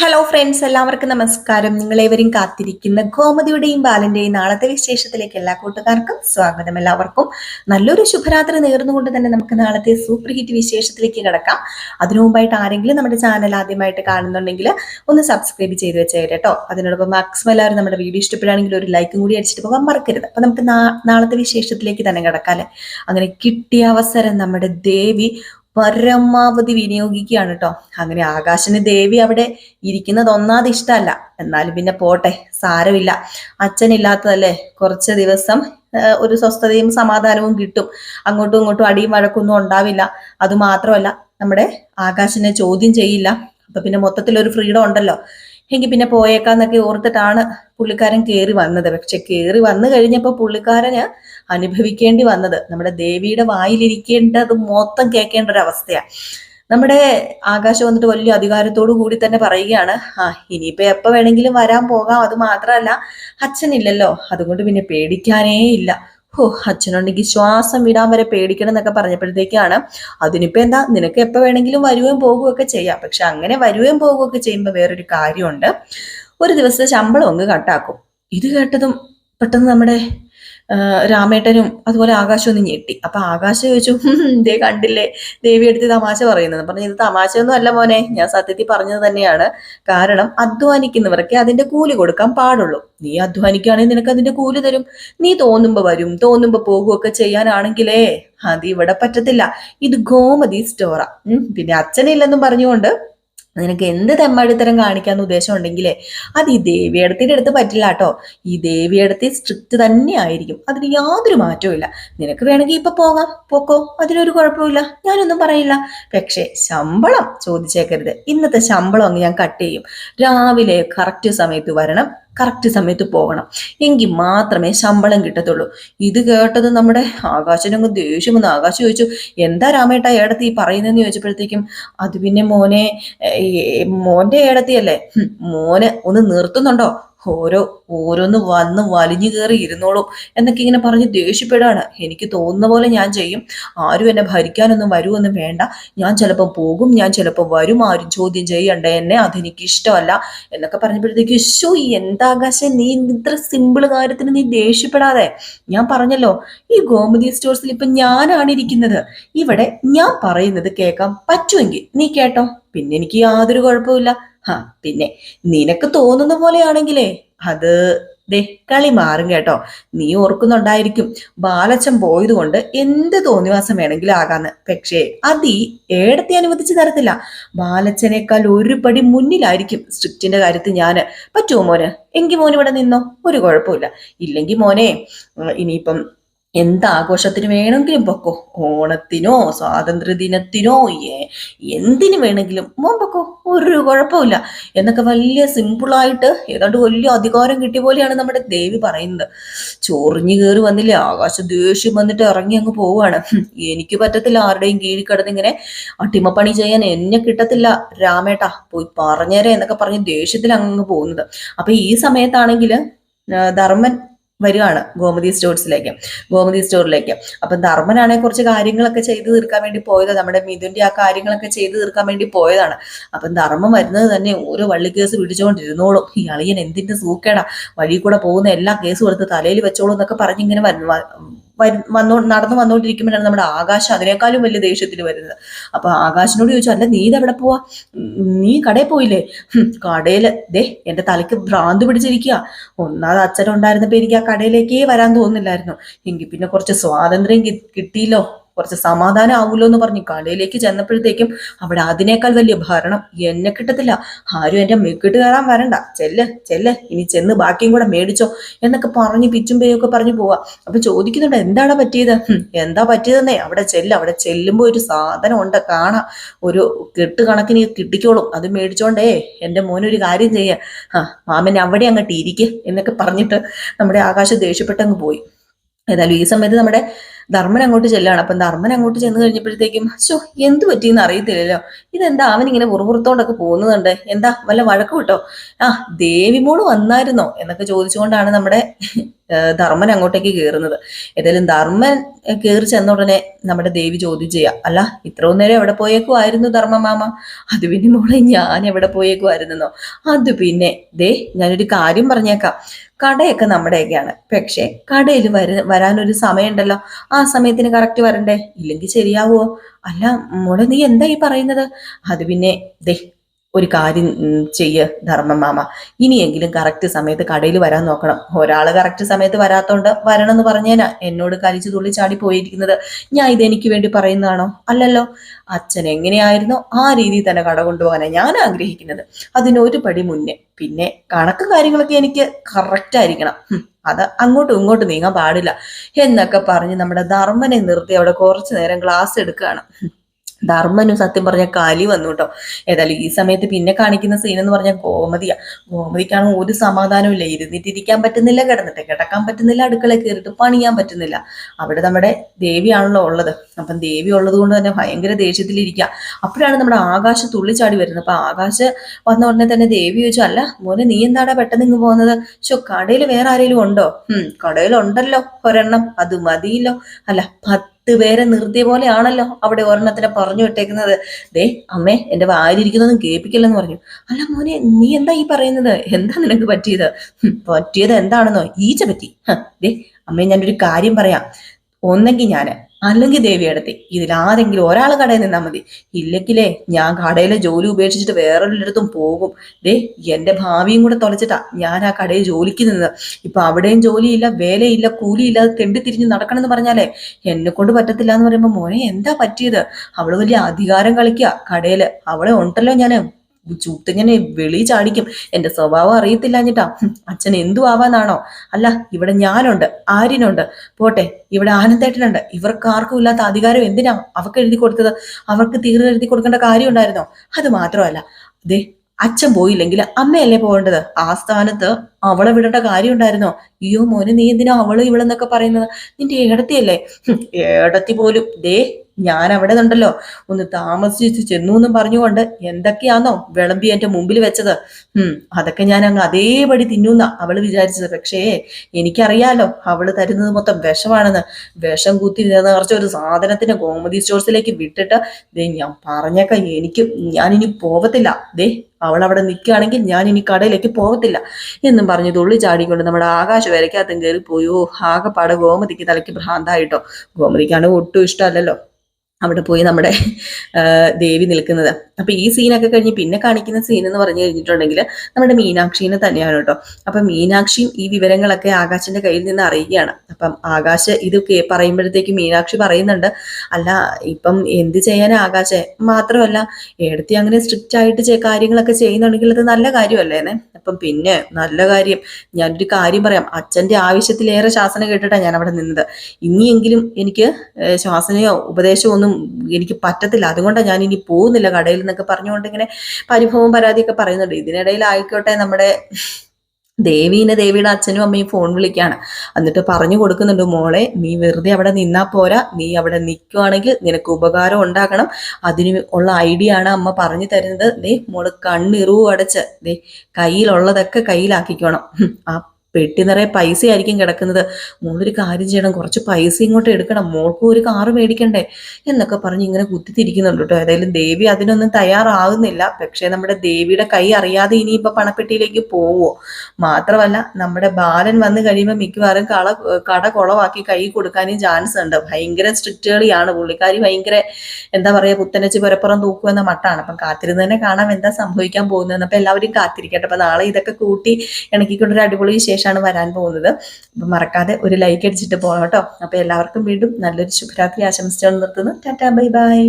Hello friends എല്ലാവർക്കും നമസ്കാരം. നിങ്ങളേവരും കാത്തിരിക്കുന്ന ഗോമതിയുടെയും ബാലന്റെയും നാളത്തെ വിശേഷത്തിലേക്ക് എല്ലാ കൂട്ടുകാർക്കും സ്വാഗതം എല്ലാവർക്കും. നല്ലൊരു ശുഭരാത്രി നേർന്നുകൊണ്ട് തന്നെ നമുക്ക് നാളത്തെ സൂപ്പർ ഹിറ്റ് വിശേഷത്തിലേക്ക് കിടക്കാം. അതിനു മുമ്പായിട്ട് ആരെങ്കിലും നമ്മുടെ ചാനൽ ആദ്യമായിട്ട് കാണുന്നുണ്ടെങ്കിൽ ഒന്ന് സബ്സ്ക്രൈബ് ചെയ്ത് വെച്ചേരെ കേട്ടോ. അതിനോടൊപ്പം മാക്സിമം എല്ലാവരും നമ്മുടെ വീഡിയോ ഇഷ്ടപ്പെടുകയാണെങ്കിൽ ഒരു ലൈക്കും കൂടി അടിച്ചിട്ട് പോകാൻ മറക്കരുത്. അപ്പൊ നമുക്ക് നാളത്തെ വിശേഷത്തിലേക്ക് തന്നെ കിടക്കാം അങ്ങനെ കിട്ടിയ അവസരം നമ്മുടെ ദേവി പരമാവധി വിനിയോഗിക്കുകയാണ് കേട്ടോ അങ്ങനെ ആകാശന് ദേവി അവിടെ ഇരിക്കുന്നത് ഒന്നാമത് ഇഷ്ടമല്ല. എന്നാലും പിന്നെ പോട്ടെ സാരമില്ല. അച്ഛനില്ലാത്തതല്ലേ? കുറച്ച് ദിവസം ഒരു സ്വസ്ഥതയും സമാധാനവും കിട്ടും. അങ്ങോട്ടും ഇങ്ങോട്ടും അടിയും വഴക്കൊന്നും ഉണ്ടാവില്ല. അതുമാത്രമല്ല നമ്മുടെ ആകാശനെ ചോദ്യം ചെയ്യില്ല. അപ്പൊ പിന്നെ മൊത്തത്തിൽ ഒരു ഫ്രീഡം ഉണ്ടല്ലോ. എങ്കിൽ പിന്നെ പോയേക്കാന്നൊക്കെ ഓർത്തിട്ടാണ് പുള്ളിക്കാരൻ കയറി വന്നത്. പക്ഷെ കയറി വന്നു കഴിഞ്ഞപ്പോൾ പുള്ളിക്കാരന് അനുഭവിക്കേണ്ടി വന്നത്. നമ്മുടെ ദേവിയുടെ വായിലിരിക്കേണ്ടത് മൊത്തം കേൾക്കേണ്ട ഒരു അവസ്ഥയാണ് നമ്മുടെ ആകാശം വന്നിട്ട് വലിയ അധികാരത്തോടു കൂടി തന്നെ പറയുകയാണ് ആ ഇനിയിപ്പോ എപ്പോ വേണമെങ്കിലും വരാൻ പോകാം. അത് മാത്രമല്ല അച്ഛനില്ലല്ലോ. അതുകൊണ്ട് പിന്നെ പേടിക്കാനേ ഇല്ല. ഓ അച്ഛനുണ്ടെങ്കിൽ ശ്വാസം വിടാൻ വരെ പേടിക്കണം എന്നൊക്കെ പറഞ്ഞപ്പോഴത്തേക്കാണ്. അതിനിപ്പോ എന്താ നിനക്ക് എപ്പോ വേണമെങ്കിലും വരുകയും പോകുകയൊക്കെ ചെയ്യാം. പക്ഷെ അങ്ങനെ വരുകയും പോകുകയൊക്കെ ചെയ്യുമ്പോൾ വേറൊരു കാര്യമുണ്ട്. ഒരു ദിവസത്തെ ശമ്പളം അങ്ങ് കട്ടാക്കും. ഇത് കേട്ടതും പെട്ടെന്ന് നമ്മുടെ രാമേട്ടനും അതുപോലെ ആകാശം ഒന്ന് ഞെട്ടി. അപ്പൊ ആകാശം ചോദിച്ചു "ഹും, ദേ കണ്ടില്ലേ? ദേവി എടുത്ത് തമാശ പറയുന്നത്. പറഞ്ഞു ഇത് തമാശയൊന്നും അല്ല മോനെ ഞാൻ സത്യത്തിൽ പറഞ്ഞത് തന്നെയാണ്. കാരണം അധ്വാനിക്കുന്നവർക്ക് അതിന്റെ കൂലി കൊടുക്കാൻ പാടുള്ളൂ. നീ അധ്വാനിക്കുകയാണെങ്കിൽ നിനക്ക് അതിന്റെ കൂലി തരും. നീ തോന്നുമ്പോ വരും തോന്നുമ്പോ പോകുകയൊക്കെ ചെയ്യാനാണെങ്കിലേ. അത് ഇവിടെ പറ്റത്തില്ല. ഇത് ഗോമതി സ്റ്റോറ. പിന്നെ അച്ഛനില്ലെന്നും പറഞ്ഞുകൊണ്ട് നിനക്ക് എന്ത് തെമ്മാടിത്തരം കാണിക്കാന്ന് ഉദ്ദേശം ഉണ്ടെങ്കിലേ അത് ഈ ദേവിയടത്തിന്റെ അടുത്ത് പറ്റില്ല കേട്ടോ ഈ ദേവിയടത്തി സ്ട്രിക്റ്റ് തന്നെ ആയിരിക്കും. അതിന് യാതൊരു മാറ്റവും ഇല്ല. നിനക്ക് വേണമെങ്കിൽ ഇപ്പൊ പോകാം. പോക്കോ. അതിനൊരു കുഴപ്പമില്ല ഞാനൊന്നും പറയില്ല. പക്ഷേ ശമ്പളം ചോദിച്ചേക്കരുത്. ഇന്നത്തെ ശമ്പളം അങ്ങ് ഞാൻ കട്ട് ചെയ്യും. രാവിലെ കറക്റ്റ് സമയത്ത് വരണം. കറക്റ്റ് സമയത്ത് പോകണം. എങ്കിൽ മാത്രമേ ശമ്പളം കിട്ടത്തുള്ളൂ. ഇത് കേട്ടത് നമ്മുടെ ആകാശനങ്ങ് ദേഷ്യം വന്ന്. ആകാശം ചോദിച്ചു എന്താ രാമേട്ട ഏടത്തി ഈ പറയുന്നതെന്ന് ചോദിച്ചപ്പോഴത്തേക്കും അത് പിന്നെ മോനെ മോന്റെ ഏടത്തിയല്ലേ? മോനെ ഒന്ന് നിർത്തുന്നുണ്ടോ? ഓരോ ഓരോന്ന് വന്ന് വലിഞ്ഞു കയറി ഇരുന്നോളും എന്നൊക്കെ ഇങ്ങനെ പറഞ്ഞ് ദേഷ്യപ്പെടാണ് എനിക്ക് തോന്നുന്ന പോലെ ഞാൻ ചെയ്യും. ആരും എന്നെ ഭരിക്കാനൊന്നും വരുമൊന്നും വേണ്ട. ഞാൻ ചിലപ്പോൾ പോകും ഞാൻ ചിലപ്പോൾ വരും. ആരും ചോദ്യം ചെയ്യണ്ട. എന്നെ അതെനിക്ക് ഇഷ്ടമല്ല എന്നൊക്കെ പറഞ്ഞപ്പോഴത്തേക്ക് എന്താ എന്താകാശം? നീ ഇത്ര സിമ്പിൾ കാര്യത്തിന് നീ ദേഷ്യപ്പെടാതെ. ഞാൻ പറഞ്ഞല്ലോ ഈ ഗോമതി സ്റ്റോഴ്സിൽ ഇപ്പൊ ഞാനാണ് ഇരിക്കുന്നത്. ഇവിടെ ഞാൻ പറയുന്നത് കേൾക്കാൻ പറ്റുമെങ്കിൽ നീ കേട്ടോ. പിന്നെ എനിക്ക് യാതൊരു കുഴപ്പമില്ല ഹാ പിന്നെ നിനക്ക് തോന്നുന്ന പോലെയാണെങ്കിലേ അത് ദേ കളി മാറും കേട്ടോ. നീ ഓർക്കുന്നുണ്ടായിരിക്കും ബാലച്ചൻ പോയത് കൊണ്ട് എന്ത് തോന്നിവാസം വേണമെങ്കിലും ആകാന്ന്. പക്ഷേ അത് ഈ ഏടത്തെ അനുവദിച്ചു തരത്തില്ല. ബാലച്ചനേക്കാൾ ഒരു പടി മുന്നിലായിരിക്കും സ്ട്രിക്റ്റിന്റെ കാര്യത്തിൽ ഞാൻ. പറ്റുമോ മോന്? എങ്കിൽ മോൻ ഇവിടെ നിന്നോ? ഒരു കുഴപ്പമില്ല. ഇല്ലെങ്കിൽ മോനെ ഇനിയിപ്പം എന്ത് ആഘോഷത്തിന് വേണമെങ്കിലും പൊക്കോ? ഓണത്തിനോ സ്വാതന്ത്ര്യ ദിനത്തിനോ ഏ- എന്തിനു വേണമെങ്കിലും മോൻ പൊക്കോ? ഒരു കുഴപ്പമില്ല എന്നൊക്കെ വലിയ സിമ്പിളായിട്ട് ഏതാണ്ട് വലിയ അധികാരം കിട്ടിയ പോലെയാണ് നമ്മുടെ ദേവി പറയുന്നത്. ചൊറിഞ്ഞു കയറി വന്നില്ലേ? ആകാശം ദേഷ്യം വന്നിട്ട് ഇറങ്ങി അങ്ങ് പോവാണ് എനിക്ക് പറ്റത്തില്ല ആരുടെയും കീഴിൽ കിടന്ന് ഇങ്ങനെ അട്ടിമപ്പണി ചെയ്യാൻ എന്നെ കിട്ടത്തില്ല. രാമേട്ടാ പോയി പറഞ്ഞേരെ എന്നൊക്കെ പറഞ്ഞ് ദേഷ്യത്തിൽ അങ്ങ് പോകുന്നത്. അപ്പൊ ഈ സമയത്താണെങ്കിൽ ധർമ്മൻ വരികയാണ് ഗോമതി സ്റ്റോർസിലേക്ക്. ഗോമതി സ്റ്റോറിലേക്ക്. അപ്പം ധർമ്മനാണെങ്കിൽ കുറച്ച് കാര്യങ്ങളൊക്കെ ചെയ്തു തീർക്കാൻ വേണ്ടി പോയത്. നമ്മുടെ മിഥുന്റെ ആ കാര്യങ്ങളൊക്കെ ചെയ്തു തീർക്കാൻ വേണ്ടി പോയതാണ്. അപ്പം ധർമ്മം വരുന്നത് തന്നെ ഓരോ വള്ളി കേസ് പിടിച്ചുകൊണ്ടിരുന്നോളും ഈ അളിയൻ എന്തിന്റെ സൂക്കേടാ? വഴി കൂടെ പോകുന്ന എല്ലാ കേസും എടുത്ത് തലയിൽ വെച്ചോളൂ എന്നൊക്കെ പറഞ്ഞ് ഇങ്ങനെ വന്ന് നടന്നു വന്നുകൊണ്ടിരിക്കുമ്പോഴാണ് നമ്മുടെ ആകാശം അതിനേക്കാളും വലിയ ദേഷ്യത്തിൽ വരുന്നത്. അപ്പൊ ആകാശിനോട് ചോദിച്ചു അല്ല നീ ഇതെവിടെ പോവാ? നീ കടയിൽ പോയില്ലേ? കടയിൽ ദേ എന്റെ തലയ്ക്ക് ഭ്രാന്ത് പിടിച്ചിരിക്കുക ഒന്നാമത് അച്ഛനുണ്ടായിരുന്നപ്പോ എനിക്ക് ആ കടയിലേക്കേ വരാൻ തോന്നുന്നില്ലായിരുന്നു. എങ്കിൽ പിന്നെ കുറച്ച് സ്വാതന്ത്ര്യം കിട്ടിയില്ലോ. കുറച്ച് സമാധാനം ആവുമല്ലോ എന്ന് പറഞ്ഞ്. കടയിലേക്ക് ചെന്നപ്പോഴത്തേക്കും അവിടെ അതിനേക്കാൾ വലിയ ഭരണം എന്നെ കിട്ടത്തില്ല. ആരും എന്റെ മെക്കിട്ട് കയറാൻ വരണ്ട. ചെല്ല് ചെല്ല്. ഇനി ചെന്ന് ബാക്കിയും കൂടെ മേടിച്ചോ എന്നൊക്കെ പറഞ്ഞ് പിച്ചും പേയൊക്കെ പറഞ്ഞു പോവാ. അപ്പൊ ചോദിക്കുന്നുണ്ട് എന്താണ് പറ്റിയത്? എന്താ പറ്റിയതെന്നേ? അവിടെ ചെല്ല് അവിടെ ചെല്ലുമ്പോ ഒരു സാധനം ഉണ്ട്. കാണാം. ഒരു കെട്ട് കണക്കിന് കിട്ടിക്കോളും. അത് മേടിച്ചോണ്ടേ എന്റെ മോനൊരു കാര്യം ചെയ്യ. ആ മാമൻ അവിടെ അങ്ങോട്ട് ഇരിക്ക് എന്നൊക്കെ പറഞ്ഞിട്ട് നമ്മുടെ ആകാശം ദേഷ്യപ്പെട്ടങ്ങ് പോയി. ഏതായാലും ഈ സമയത്ത് നമ്മുടെ ധർമ്മൻ അങ്ങോട്ട് ചെല്ലാണ്. അപ്പം ധർമ്മൻ അങ്ങോട്ട് ചെന്ന് കഴിഞ്ഞപ്പോഴത്തേക്കും ശോ എന്ത് പറ്റിയെന്ന് അറിയത്തില്ലല്ലോ. ഇതെന്താ അവൻ ഇങ്ങനെ പുറപുറത്തോണ്ടൊക്കെ പോകുന്നുണ്ട്? എന്താ വല്ല വഴക്ക് കിട്ടോ ആ ദേവി മോൾ വന്നായിരുന്നോ? എന്നൊക്കെ ചോദിച്ചുകൊണ്ടാണ് നമ്മുടെ ധർമ്മൻ അങ്ങോട്ടേക്ക് കയറുന്നത് ഏതായാലും ധർമ്മൻ കയറി ചെന്ന ഉടനെ നമ്മുടെ ദേവി ചോദ്യം ചെയ്യാം അല്ല ഇത്രയും നേരം എവിടെ പോയേക്കുമായിരുന്നു ധർമ്മമാമ അത് പിന്നെ മോളെ ഞാൻ എവിടെ പോയേക്കുമായിരുന്നോ അത് പിന്നെ ദേ ഞാനൊരു കാര്യം പറഞ്ഞേക്കാം. കടയൊക്കെ നമ്മുടെയൊക്കെയാണ്. പക്ഷേ കടയിൽ വര വരാനൊരു സമയമുണ്ടല്ലോ. ആ സമയത്തിന് കറക്റ്റ് വരണ്ടേ? ഇല്ലെങ്കിൽ ശരിയാവോ അല്ല മോളെ നീ എന്താ ഈ പറയുന്നത്? അത് പിന്നെ ദേ ഒരു കാര്യം ചെയ്യ ധർമ്മം മാമ. ഇനിയെങ്കിലും കറക്റ്റ് സമയത്ത് കടയിൽ വരാൻ നോക്കണം. ഒരാൾ കറക്റ്റ് സമയത്ത് വരാത്തോണ്ട് വരണം എന്ന് പറഞ്ഞേനാ. എന്നോട് കലിച്ചു തുള്ളി ചാടി പോയിരിക്കുന്നത്. ഞാൻ ഇതെനിക്ക് വേണ്ടി പറയുന്നതാണോ? അല്ലല്ലോ. അച്ഛൻ എങ്ങനെയായിരുന്നോ ആ രീതിയിൽ തന്നെ കട കൊണ്ടുപോകാനാണ് ഞാൻ ആഗ്രഹിക്കുന്നത്. അതിനൊരു പടി മുന്നേ. പിന്നെ കണക്ക് കാര്യങ്ങളൊക്കെ എനിക്ക് കറക്റ്റ് ആയിരിക്കണം. അത് അങ്ങോട്ടും ഇങ്ങോട്ടും നീങ്ങാൻ പാടില്ല. എന്നൊക്കെ പറഞ്ഞ് നമ്മുടെ ധർമ്മനെ നിർത്തി അവിടെ കുറച്ചു നേരം ക്ലാസ് എടുക്കുകയാണ്. ധർമ്മനും സത്യം പറഞ്ഞ കലി വന്നു കേട്ടോ. ഏതായാലും ഈ സമയത്ത് പിന്നെ കാണിക്കുന്ന സീൻ എന്ന് പറഞ്ഞാൽ ഗോമതിയാ. ഗോമതിക്കാണ് ഒരു സമാധാനവും ഇല്ല. ഇരുന്നിട്ടിരിക്കാൻ പറ്റുന്നില്ല കിടന്നിട്ട് കിടക്കാൻ പറ്റുന്നില്ല അടുക്കള കയറിയിട്ട് പണിയാൻ പറ്റുന്നില്ല. അവിടെ നമ്മുടെ ദേവിയാണല്ലോ ഉള്ളത്. അപ്പം ദേവി ഉള്ളത് കൊണ്ട് തന്നെ ഭയങ്കര ദേഷ്യത്തിലിരിക്കുക അപ്പോഴാണ് നമ്മുടെ ആകാശ് തുള്ളിച്ചാടി വരുന്നത്. അപ്പൊ ആകാശ് വന്ന ഉടനെ തന്നെ ദേവി ചോദിച്ചു അല്ല മോനെ നീ എന്താടാ പെട്ടെന്ന് ഇങ്ങ് പോകുന്നത്? ശോ കടയിൽ വേറെ ആരെങ്കിലും ഉണ്ടോ? കടയിലുണ്ടല്ലോ ഒരെണ്ണം. അത് മതിയല്ലോ. അല്ല പത്ത് പേരെ നിർത്തിയ പോലെയാണല്ലോ അവിടെ ഒരെണ്ണത്തിനെ പറഞ്ഞു വിട്ടേക്കുന്നത്. ദേ അമ്മേ എന്റെ വായിലിരിക്കുന്നതും കേൾപ്പിക്കില്ലെന്ന് പറഞ്ഞു. അല്ല മോനെ നീ എന്താ ഈ പറയുന്നത്? എന്താ നിനക്ക് പറ്റിയത്? പറ്റിയത് എന്താണെന്നോ? ഈച്ച പറ്റി ദേ അമ്മേ ഞാനൊരു കാര്യം പറയാം. ഒന്നെങ്കിൽ ഞാൻ അല്ലെങ്കിൽ ദേവിയെടുത്തി ഇതിലാരെങ്കിലും ഒരാൾ കടയിൽ നിന്നാൽ മതി. ഇല്ലെങ്കിലേ ഞാൻ കടയിലെ ജോലി ഉപേക്ഷിച്ചിട്ട് വേറൊരിടത്തും പോകും. ദേ എന്റെ ഭാവിയും കൂടെ തുളച്ചിട്ടാ ഞാൻ ആ കടയിൽ ജോലിക്ക് നിന്നത്. ഇപ്പൊ അവിടെയും ജോലിയില്ല വേലയില്ല കൂലിയില്ല തെണ്ടി തിരിഞ്ഞ് നടക്കണമെന്ന് പറഞ്ഞാലേ എന്നെ കൊണ്ട് പറ്റത്തില്ല എന്ന് പറയുമ്പോൾ മോനെ എന്താ പറ്റിയത്? അവൾ വലിയ അധികാരം കളിക്കുക കടയിൽ. അവളെ ഉണ്ടല്ലോ ഞാൻ. ചൂത്തിങ്ങനെ വെളി ചാടിക്കും. എന്റെ സ്വഭാവം അറിയത്തില്ലാഞ്ഞിട്ടാ ഹും, അച്ഛൻ എന്തു ആവാന്നാണോ അല്ല ഇവിടെ ഞാനുണ്ട് ആര്യനുണ്ട്. പോട്ടെ ഇവിടെ ആനന്ദേട്ടനുണ്ട്. ഇവർക്ക് ആർക്കും ഇല്ലാത്ത അധികാരം എന്തിനാ അവർക്ക് എഴുതി കൊടുത്തത്? അവർക്ക് തീർന്ന് എഴുതി കൊടുക്കേണ്ട കാര്യം ഉണ്ടായിരുന്നോ? അത് മാത്രമല്ല. അതെ അച്ഛൻ പോയില്ലെങ്കിൽ അമ്മയല്ലേ പോകേണ്ടത്? ആ സ്ഥാനത്ത് അവളെ വിടേണ്ട കാര്യം ഉണ്ടായിരുന്നോ അയ്യോ മോന് നീ എന്തിനാ അവൾ ഇവളെന്നൊക്കെ പറയുന്നത്? നിന്റെ ഏടത്തിയല്ലേ? ഏടത്തി പോലും. ദേ ഞാൻ അവിടെ ഉണ്ടല്ലോ ഒന്ന് താമസിച്ച് ചെന്നു എന്നും പറഞ്ഞുകൊണ്ട് എന്തൊക്കെയാണോ വിളമ്പി എന്റെ മുമ്പിൽ വെച്ചത്. ഉം അതൊക്കെ ഞാൻ അങ്ങ് അതേപടി തിന്നുന്ന അവൾ വിചാരിച്ചത്. പക്ഷേ എനിക്കറിയാലോ അവൾ തരുന്നത് മൊത്തം വിഷമാണെന്ന്. വിഷം കുത്തി നിറച്ച ഒരു സാധനത്തിന് കോമഡി സ്റ്റോഴ്സിലേക്ക് വിട്ടിട്ട് ദേ ഞാൻ പറഞ്ഞേക്ക എനിക്ക് ഞാനിനി പോവത്തില്ല. ദേ അവൾ അവിടെ നിൽക്കുകയാണെങ്കിൽ ഞാൻ ഇനി കടയിലേക്ക് പോകത്തില്ല എന്നും പറഞ്ഞ് തുള്ളി ചാടിക്കൊണ്ട് നമ്മുടെ ആകാശ വരയ്ക്കകത്തും കയറി പോയോ. ആകെപ്പാടെ ഗോമതിക്ക് തലയ്ക്ക് ഭ്രാന്തായിട്ടോ. ഗോമതിക്കാണ് ഒട്ടും ഇഷ്ടമല്ലല്ലോ. അവിടെ പോയി നമ്മുടെ ദേവി നിൽക്കുന്നത്. അപ്പൊ ഈ സീനൊക്കെ കഴിഞ്ഞ് പിന്നെ കാണിക്കുന്ന സീൻ എന്ന് പറഞ്ഞു കഴിഞ്ഞിട്ടുണ്ടെങ്കിൽ നമ്മുടെ മീനാക്ഷിനെ തന്നെയാണ് കേട്ടോ. അപ്പൊ മീനാക്ഷിയും ഈ വിവരങ്ങളൊക്കെ ആകാശിന്റെ കയ്യിൽ നിന്ന് അറിയുകയാണ്. അപ്പം ആകാശ് ഇത് പറയുമ്പോഴത്തേക്ക് മീനാക്ഷി പറയുന്നുണ്ട് അല്ല ഇപ്പം എന്ത് ചെയ്യാൻ ആകാശെ? മാത്രമല്ല എടുത്തി അങ്ങനെ സ്ട്രിക്റ്റ് ആയിട്ട് കാര്യങ്ങളൊക്കെ ചെയ്യുന്നുണ്ടെങ്കിൽ അത് നല്ല കാര്യമല്ലേ അപ്പം പിന്നെ നല്ല കാര്യം ഞാനൊരു കാര്യം പറയാം. അച്ഛന്റെ ആവശ്യത്തിലേറെ ശാസന കേട്ടിട്ടാണ് ഞാൻ അവിടെ നിന്നത്. ഇനിയെങ്കിലും എനിക്ക് ശാസനയോ ഉപദേശമോ ഒന്നും എനിക്ക് പറ്റത്തില്ല. അതുകൊണ്ടാണ് ഞാൻ ഇനി പോകുന്നില്ല കടയിൽ എന്നൊക്കെ പറഞ്ഞുകൊണ്ട് ഇങ്ങനെ പരിഭവവും പരാതിയൊക്കെ പറയുന്നുണ്ട്. ഇതിനിടയിൽ ആയിക്കോട്ടെ നമ്മുടെ ദേവീനെ ദേവിയുടെ അച്ഛനും അമ്മയും ഫോൺ വിളിക്കുകയാണ്. എന്നിട്ട് പറഞ്ഞു കൊടുക്കുന്നുണ്ട് മോളെ നീ വെറുതെ അവിടെ നിന്നാ പോരാ. നീ അവിടെ നിൽക്കുവാണെങ്കിൽ നിനക്ക് ഉപകാരം ഉണ്ടാക്കണം അതിന് ഉള്ള ഐഡിയ ആണ് അമ്മ പറഞ്ഞു തരുന്നത്. ദേ മോൾ കണ്ണിറു അടച്ച് ദേ കയ്യിലുള്ളതൊക്കെ കയ്യിലാക്കിക്കോണം. ആ പെട്ടി നിറയെ പൈസ ആയിരിക്കും കിടക്കുന്നത്. മോളൊരു കാര്യം ചെയ്യണം കുറച്ച് പൈസ ഇങ്ങോട്ട് എടുക്കണം. മോൾക്കും ഒരു കാറ് മേടിക്കണ്ടേ? എന്നൊക്കെ പറഞ്ഞ് ഇങ്ങനെ കുത്തിത്തിരിക്കുന്നുണ്ട് കേട്ടോ. ഏതായാലും ദേവി അതിനൊന്നും തയ്യാറാകുന്നില്ല പക്ഷേ നമ്മുടെ ദേവിയുടെ കൈ അറിയാതെ ഇനിയിപ്പോൾ പണപ്പെട്ടിയിലേക്ക് പോവോ? മാത്രമല്ല നമ്മുടെ ബാലൻ വന്നു കഴിയുമ്പോൾ മിക്കവാറും കള കട കുളവാക്കി കൈ കൊടുക്കാനും ചാൻസ് ഉണ്ട്. ഭയങ്കര സ്ട്രിക്റ്റുകളിയാണ് പുള്ളിക്കാരി ഭയങ്കര എന്താ പറയുക പുത്തനച്ച് പുരപ്പുറം തൂക്കുമെന്ന മട്ടാണ്. അപ്പം കാത്തിരുന്ന് തന്നെ കാണാം എന്താ സംഭവിക്കാൻ പോകുന്നതെന്ന്. അപ്പം എല്ലാവരും കാത്തിരിക്കട്ടെ. അപ്പം നാളെ ഇതൊക്കെ കൂട്ടി ഇണക്കിക്കൊണ്ടൊരു അടിപൊളി വിശേഷമാണ് വരാൻ പോകുന്നത്. അപ്പം മറക്കാതെ ഒരു ലൈക്ക് അടിച്ചിട്ട് പോകണം കേട്ടോ. അപ്പം എല്ലാവർക്കും വീണ്ടും നല്ലൊരു ശുഭരാത്രി ആശംസിച്ചുകൊണ്ട് നിർത്തുന്നു. Tata bye bye.